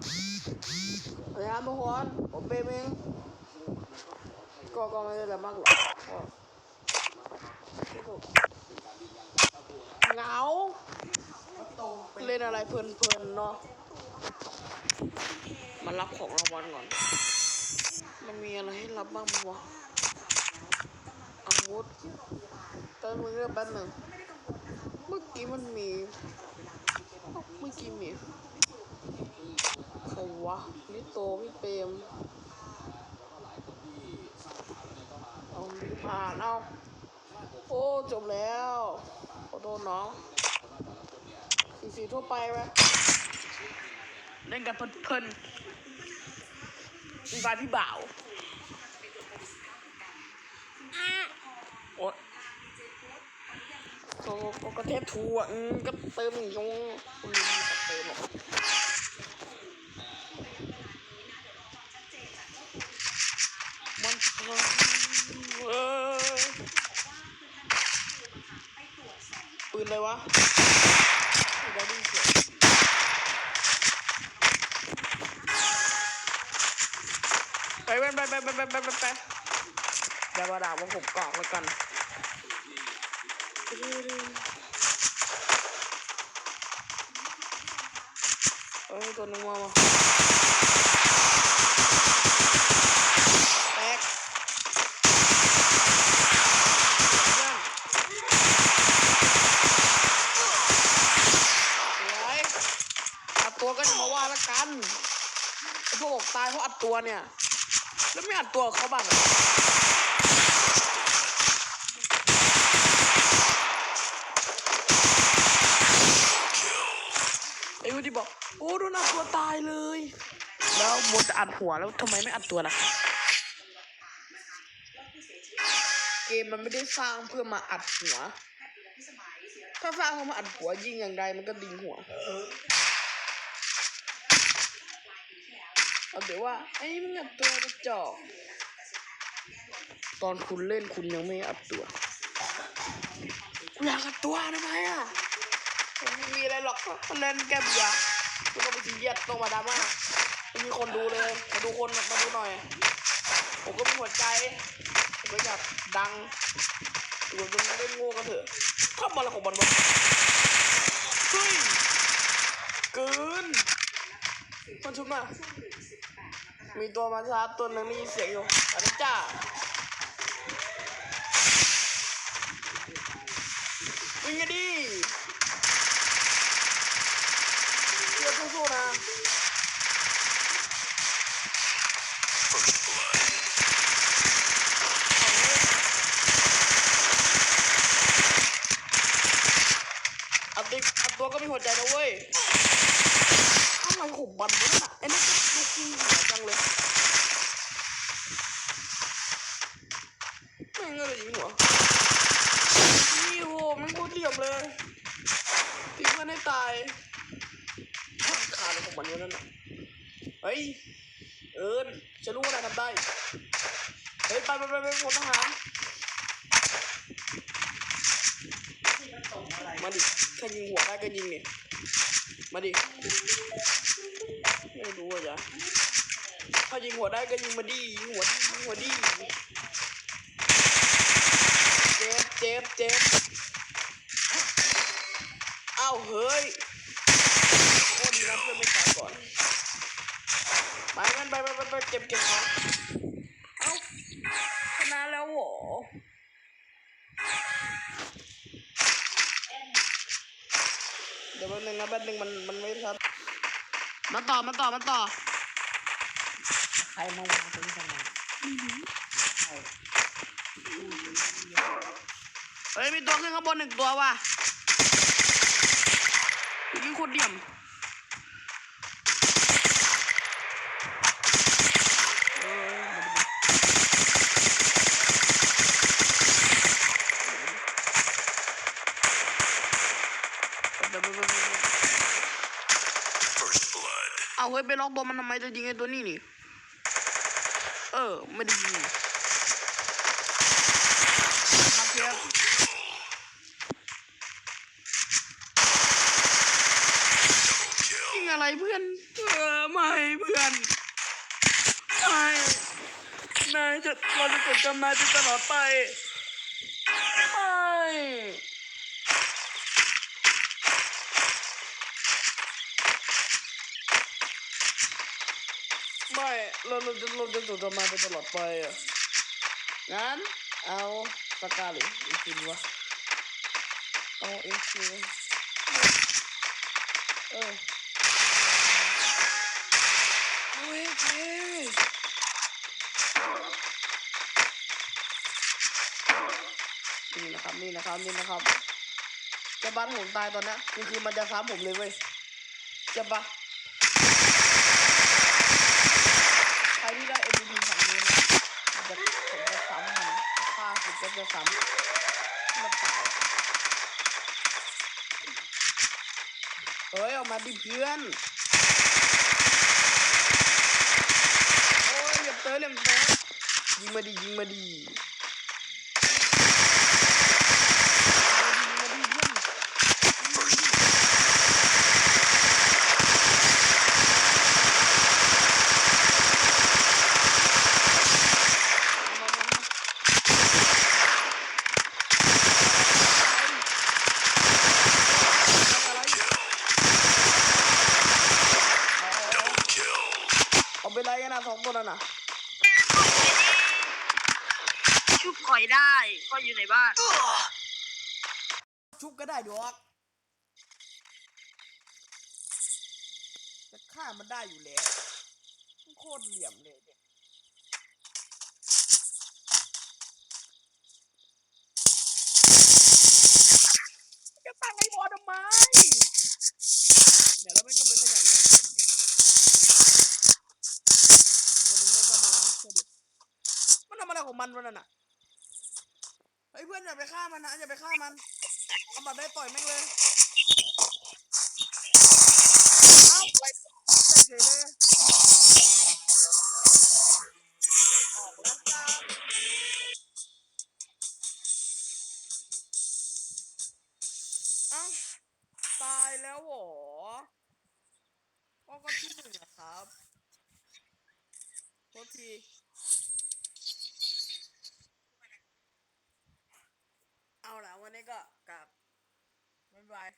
สวัสดีครับทุกคนผมเปรมเองก็ก็ไม่ได้อะไรมากหรอกเหงาเล่นอะไรเพลินๆเนาะมารับของรางวัลก่อน มันมีอะไรให้รับบ้างวะอาวุธตอนมึงเรื่อแป๊บหนึ่งเมื่อกี้มันมี เมื่อกี้มี รวะนี่โตพี่เปรมเอามีผ่านเอาโอ้จบแล้วขอโทษน้องสีสีทั่วไปไหมเล่นกันเพลินๆมีบายพี่บ่าวอะโอ๊ยก็ก็ก็เทปทูอะอืมก็เติมอย่าง วะไปไปไปไปไปไปไปไปเดี๋ยวาด่าวงผมกรอกไว้ก่อนเอ้ยตัวนึงมามา ก็จะมาว่าละกันไอ้พวกบอกตายเพราะอัดตัวเนี่ย แล้วไม่อัดตัวเขาบ้างเอไอ้วูที่บอก โอ้โดนอัดตัวตายเลย แล้วมดจะอัดหัวแล้วทำไมไม่อัดตัวล่ะเกมมันไม่ได้สร้างเพื่อมาอัดหัว ถ้าสร้างเพื่อมาอัดหัวยิงอย่างไรมันก็ดิงหัว เอาเดี๋ยวว่าไอ้มึงอัดตัวกระจอกตอนคุณเล่นคุณยังไม่อัดตัวอยากอัดตัวทำไมอะไม่มีอะไรหรอกเล่นแก้เบื่อคุณต้องไปซีเรียสต้องมาดราม่าไม่มีคนดูเลยมาดูคนมาดูหน่อย ผมก็มีหัวใจผมก็อยากดังอยู่จนเล่นโง่กันเถอะทำอะไรของมันวะเฮ้ยเกินมันชุบมา มีตัวมาชาร์จตัวหนึ่งได้ยินเสียงอยู่อันนี้จ้าวิ่งกันดิเพื่อสู้ๆนะอัดติอัดตัวก็มีหัวใจนะเว้ย อะไรของมันวะน่ะไอ้นี่ก็ดูขี้หัวจังเลยแม่งเลยยิงหัวนี่โหมันโคตรเหลี่ยมเลยตีเพื่อนให้ตายขาดอะไรของมันวะนั่นน่ะเฮ้ยเอิญฉันรู้ว่านายทำได้เฮ้ยไปไปไปไปพลทหารมาดิ แค่ยิงหัวได้ก็ยิงเนี่ยมาดิ ไม่รู้อะจ๊ะถ้ายิงหัวได้ก็ยิงมาดิยิงหัวดิยิงหัวดิเจ็บเจ็บเจ็บอ้าวเฮ้ยโอ้ดีนะเพื่อนไม่ตายก่อน ไปกันไปไปไปไปเก็บเก็บของเอ้าชนะแล้วเหรอเดี๋ยวแป๊บนึงนะแป๊บนึงมันมันไม่ชัดมาต่อมาต่อมาต่อใครมาวางตรงนี้ทำไมใครเฮ้ยมีตัวขึ้นข้างบนหนึ่งตัวว่ะนี่โคตรเดี่ยมเออมาดูดิเดี๋ยวๆๆ First blood. ๆ เอาเฮ้ยไปล็อกตัวมันทำไมจะยิงไอ้ตัวนี้นี่ เออ ไม่ได้ยิงมาเทียบยิงอะไรเพื่อน เออ ไม่เพื่อนไม่นายจะเราจะจดจำนายไปตลอดไปไม่ ไม่เราเราจะเราจะจดจำนาไปตลอดไปอะงั้นเอาสกาหรืออีกทีวะเอาเอ็กซ์คิวเออโอ้ยเคนี่นะครับนี่นะครับนี่นะครับจะบันผมตายตอนนี้คือคือมันจะซ้ำผมเลยเว้ยจะปะใครที่ได้ MVP ฝั่งนี้นะมันจะผมจะซ้ำมันฆ่าผมก็ จะซ้ำมันตาเฮ้ย ออกมาดิเพื่อน โอ้ยเหลี่ยมเตอเหลี่ยมเตอยิงมาดียิงมาดียิงมาดียิงมาดีเพื่อนยิงมาดีมามามาอะไรเอาเอาเอาไปไรกันนะสองคนน่ะนะ ชุบข่อยได้ก็อยู่ในบ้าน ชุบก็ได้ดอกจะฆ่ามันได้อยู่แล้วโคตรเหลี่ยมเลยเนี่ย มันทำอะไรของมันวันนั้นน่ะเฮ้ยเพื่อนอย่าไปฆ่ามันนะอย่าไปฆ่ามันเอาบัตรได้ต่อยแม่งเลยเอาไปได้เฉยเลยออกแล้วจ้าเอ้าตายแล้วหรอก็ก็ที่หนึ่งอะครับโทษที เอาละวั นี้ก็กลับบ๊ายบาย